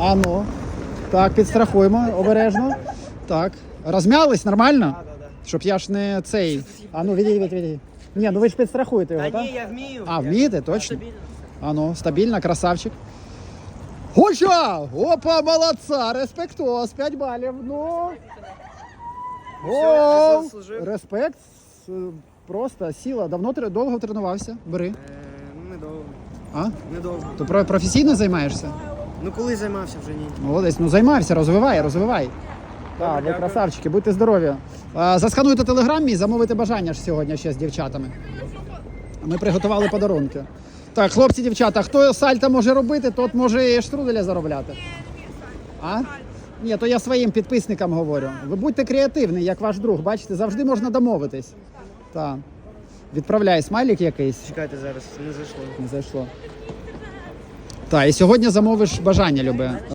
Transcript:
А ну. Так, підстрахуємо обережно. Так. Розм'ялись нормально? Щоб я ж не цей. А ну, відійдіть, відійдіть. Ні, ну ви ж підстрахуєте його, Та так? ні, я вмію. А, вмієте, точно? А ну, стабільно, красавчик. Гуча! Опа, молодца! Респектос, 5 балів. Ну. О, респект. Просто сіла. Давно довго тренувався. Бери. Е, ну, недовго. А? Недовго. То професійно займаєшся? Ну коли займався вже ні. Молодець, ну займайся, розвивай, розвивай. Так, ви дякую. красавчики, будьте здорові. А, Заскануйте телеграм і замовите бажання ж сьогодні ще з дівчатами. Ми приготували подарунки. Так, хлопці, дівчата, хто сальто може робити, тот може і штруделя заробляти. А? Ні, то я своїм підписникам говорю. Ви будьте креативні, як ваш друг. Бачите, завжди можна домовитись. Так. Відправляй смайлик якийсь. Чекайте зараз, не зайшло. Не зайшло. Так, і сьогодні замовиш бажання, любе.